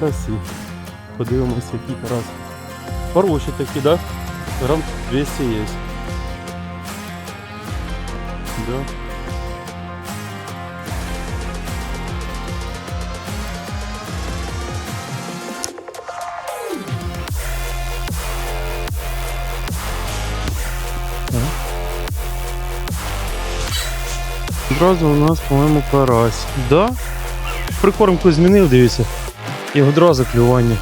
карасі. Подивимося, який карась. Хороші такі, да? Грам 200 є. Да. Одразу у нас, по-моєму, карась. Да? Прикормку змінив, дивіться. І одразу клювання.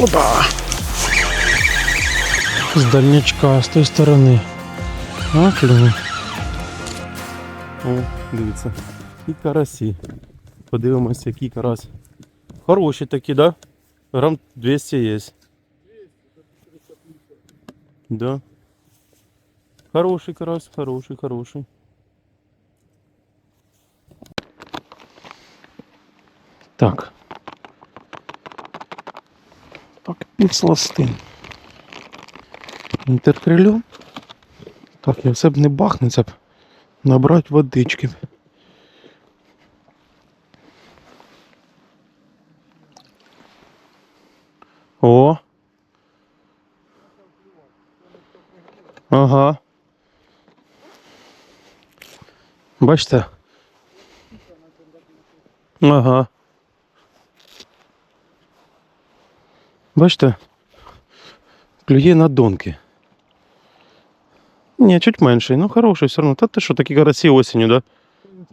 Опа! З дальнячка, з тої сторони. А, клюнув. О, дивіться. І карасі. Подивимося, який карась. Хороші такі, да? Грам 200 є. Да. Хороший карась, хороший, хороший. Так. Так, підсластин. Інтеркрилю. Так, я все б не бахнеться б. Набрати водички. О. Ага. Бачите? Ага. Бачите? Клює на донки. Ні, чуть менший, ну хороший все одно. Та ти що, такі карасі осінню, да?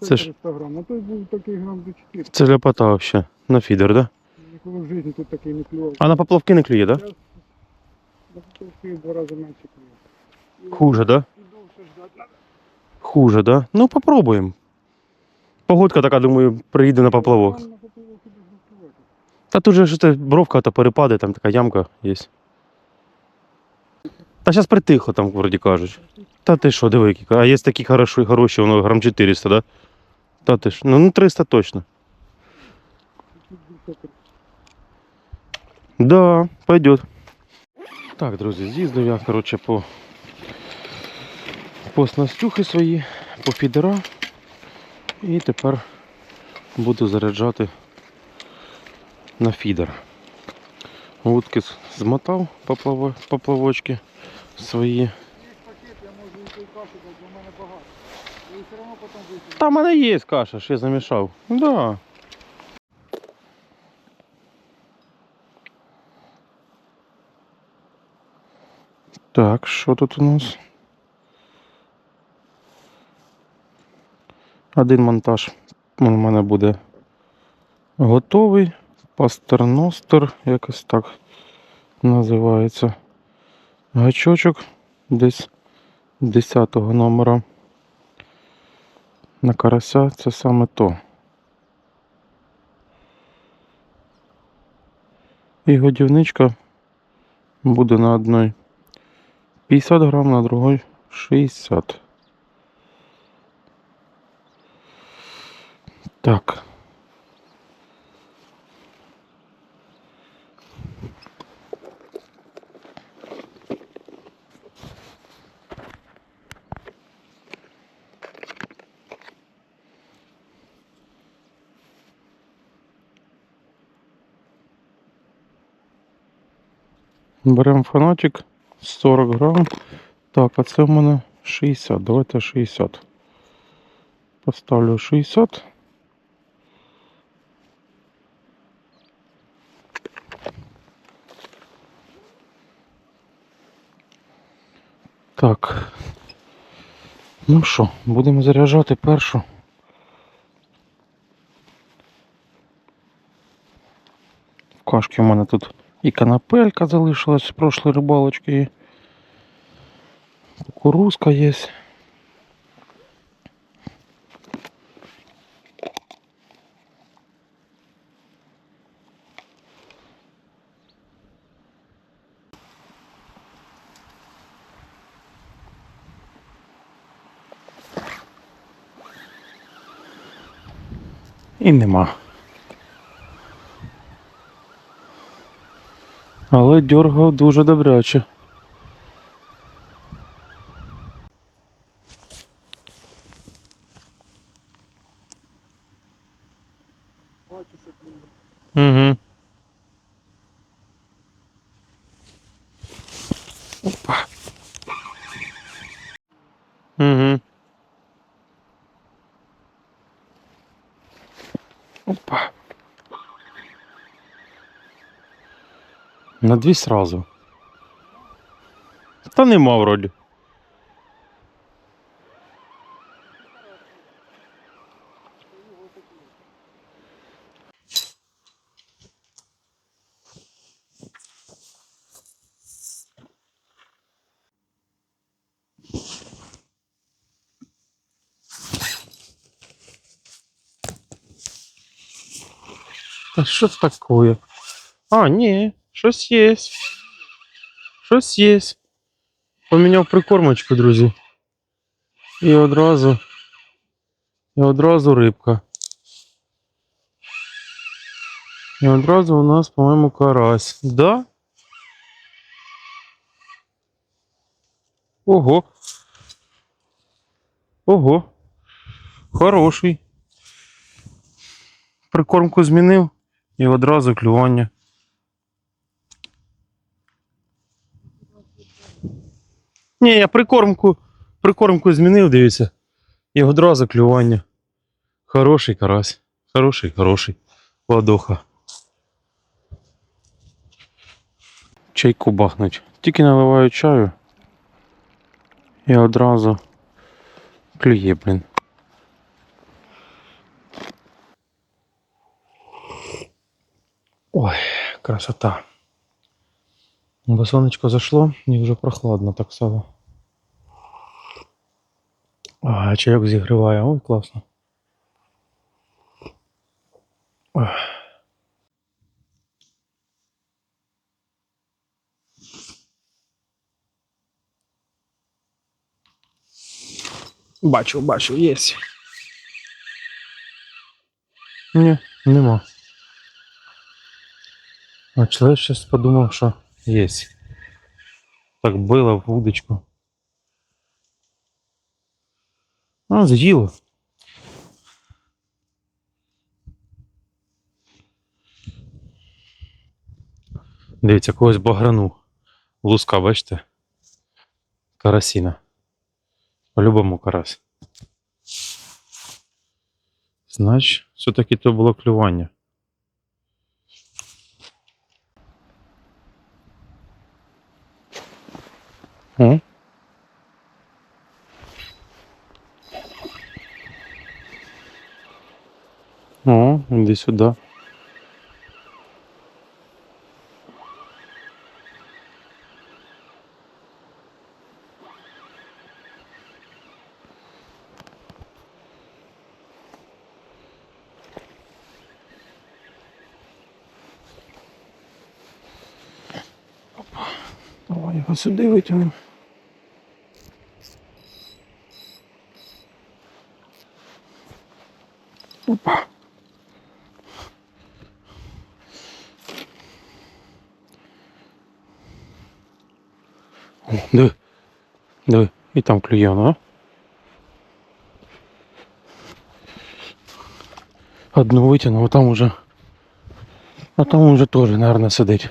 Це ж- 300 грам. А той був такий грам до 4. Це ляпота вообще. На фідер, да? Ніколи в житті тут такий не клював. А на поплавки не клює, да? На потолки в два рази менше клює. Хуже, да? І довше ждати треба. Хуже, да? Ну попробуємо. Погодка така, думаю, приїде на поплавок. Та тут же ж бровка та перепади, там така ямка є. Та зараз притихло там, вроді кажуть. Та ти що, диви. А є такі хороші, хороші, воно грам 400, да? Та ти ж, ну, ну 300 точно. Да, пойдет. Так, друзі, з'їздив я, коротше, по, по снастюхи свої, по фідера. І тепер буду заряджати на фідер. Вудки змотав поплавочки свої. Та в мене є каша, що я замішав. Да. Так, що тут у нас? Один монтаж у мене буде готовий. Пастерностер, якось так називається. Гачочок десь 10 номера на карася це саме то. І годівничка буде на одній 50 грам, на другій 60. Так. Беремо фанатик 40 грам. Так, а це в мене 60. Давайте 60. Поставлю 60. Так. Ну що, будемо заряджати першу. В кашки у мене тут і канапелька залишилась з прошлої рибалочки. І кукурузка є. І нема. Але дергав дуже добряче. На дві сразу. Та нема вроді. Та що це таке? А, ні, Щось є. Щось є. Поміняв прикормочку, друзі. І одразу. І одразу рибка. І одразу у нас, по-моєму, карась. Да? Ого. Ого. Хороший. Прикормку змінив і одразу клювання. Ні, я прикормку, прикормку змінив, дивіться. І одразу клювання. Хороший карась. Хороший, хороший. Ладоха. Чайку бахнуть. Тільки наливаю чаю. І одразу клює, блін. Ой, красота. Бо сонечко зайшло і вже прохладно так само. А, чайок зігріває, ой, класно. Бачу, бачу, є. Ні, нема. А человек сейчас подумал, что есть. Так было в удочку. А, з'їло. Дивіться, когось баграну. Луска, бачите? Карасіна. По-любому карась. Значить, все-таки то було клювання. О. О, іди сюди. Давай його сюди витягнемо. О, диви. Диви. І там клює воно, а? Одну витягнув, а там уже. А там уже теж, наверное, сидить.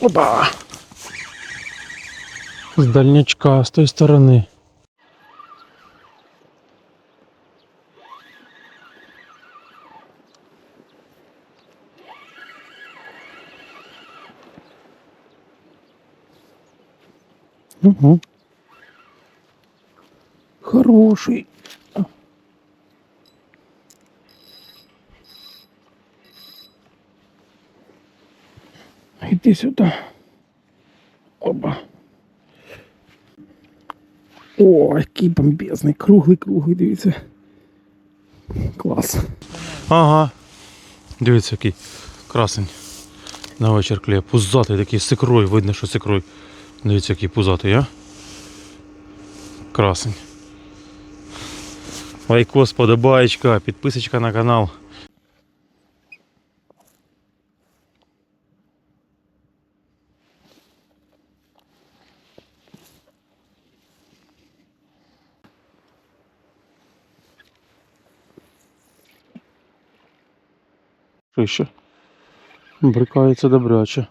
Опа! З дальнячка, з тої сторони. Угу. Хороший. Иди сюда. Оба. О, який бомбезний, круглий, круглий, дивіться. Клас. Ага. Дивіться, який красень. На вечір клеє. Пузатий такий з. Видно, що з. Дивіться, який пузатий, а? Красень. Лайкос, подобаєчка, підписочка на канал. Що? Брикається добряче.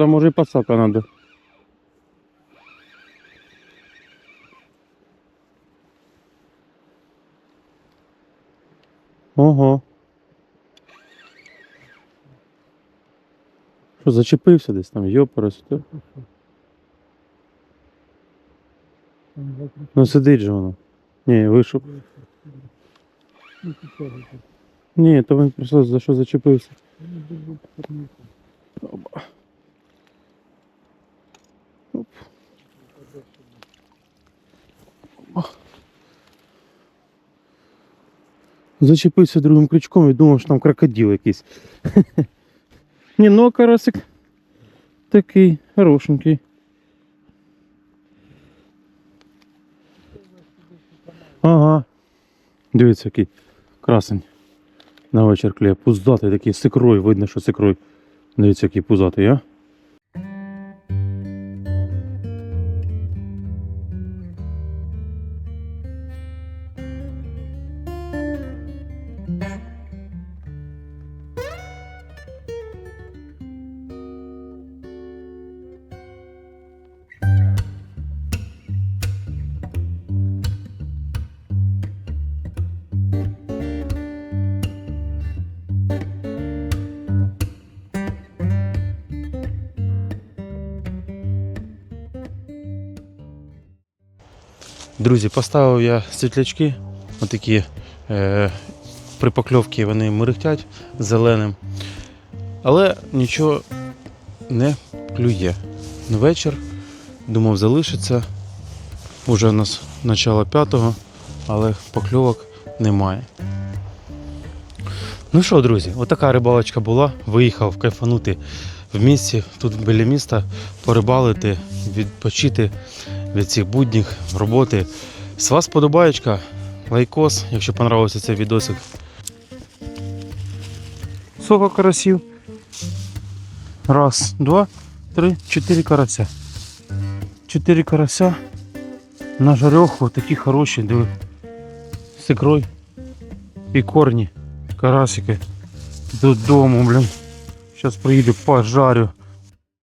Там може і пасака надо. Ого. Що, зачепився десь там, йопарас. Ну сидить же воно. Ні, вийшов. Ні, то він просто за що зачепився. Ну, дуже потужно. Зачепився другим крючком і думав, що там крокодил якийсь. Ні, ну карасик такий хорошенький. Ага. Дивіться, який красень. На вечір клеє. Пуздатий такий з ікрою, видно, що з ікрою. Дивіться, який пузатий, а? Друзі, поставив я світлячки, отакі е, при вони мерехтять зеленим. Але нічого не клює. На вечір думав залишиться. Уже у нас начало п'ятого, але покльовок немає. Ну що, друзі, отака рибалочка була. Виїхав кайфанути в місті, тут біля міста, порибалити, відпочити від цих будніх роботи. З вас подобаєчка, лайкос, якщо понравився цей відосик. Сколько карасів? Раз, два, три, чотири карася. Чотири карася. На жареху такі хороші, диви. З ікрою. І корні. Карасики. Додому, блін. Зараз приїду, пожарю.